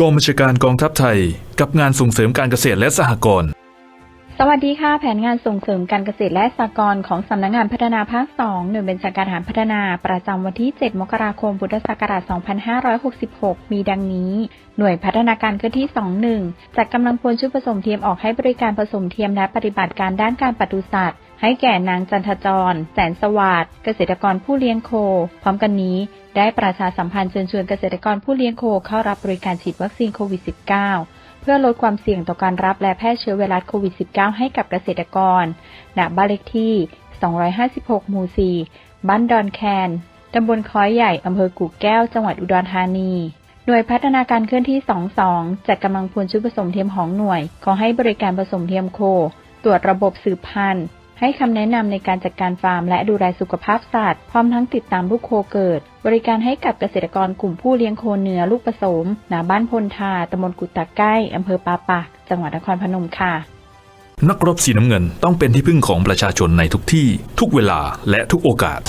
กองบัญชาการกองทัพไทย กับงานส่งเสริมการเกษตรและสหกรณ์ สวัสดีค่ะ แผนงานส่งเสริมการเกษตรและสหกรณ์ของสำนักงานพัฒนาภาค 2 หน่วยบัญชาการทหารพัฒนาประจำวันที่ 7 มกราคม พุทธศักราช 2566 มีดังนี้ หน่วยพัฒนาการเคลื่อนที่ 21 จัดกำลังพลชุดผสมเทียมออกให้บริการผสมเทียมและปฏิบัติการด้านการปศุสัตว์ ให้แก่นางจันทจร แสนสวัสดิ์เกษตรกรผู้เลี้ยงโค พร้อมกันนี้ได้ประชาสัมพันธ์เชิญชวนเกษตรกรผู้เลี้ยงโคเข้ารับบริการฉีดวัคซีนโควิด -19 เพื่อลดความเสี่ยงต่อการรับและแพร่เชื้อไวรัสโควิด -19 ให้กับเกษตรกร ณ บ้านเลขที่ 256 หมู่ 4 บ้านดอนแคน ตำบลค้อยใหญ่ อำเภอกู่แก้ว จังหวัดอุดรธานีหน่วยพัฒนาการเคลื่อนที่ 22 จัดกำลังพลชุดผสมเทียมของหน่วย ขอให้บริการผสมเทียมโค ตรวจระบบสืบพันธุ์ ให้คำแนะนำในการจัดการฟาร์มและดูแลสุขภาพสัตว์ พร้อมทั้งติดตามลูกโคเกิด บริการให้กับเกษตรกรกลุ่มผู้เลี้ยงโคเนื้อลูกผสมนาบ้านพลทาตำบลกุตตะใกล้อำเภอปาปาก จังหวัดนครพนมค่ะ นักรบสีน้ำเงินต้องเป็นที่พึ่งของประชาชนในทุกที่ ทุกเวลาและทุกโอกาส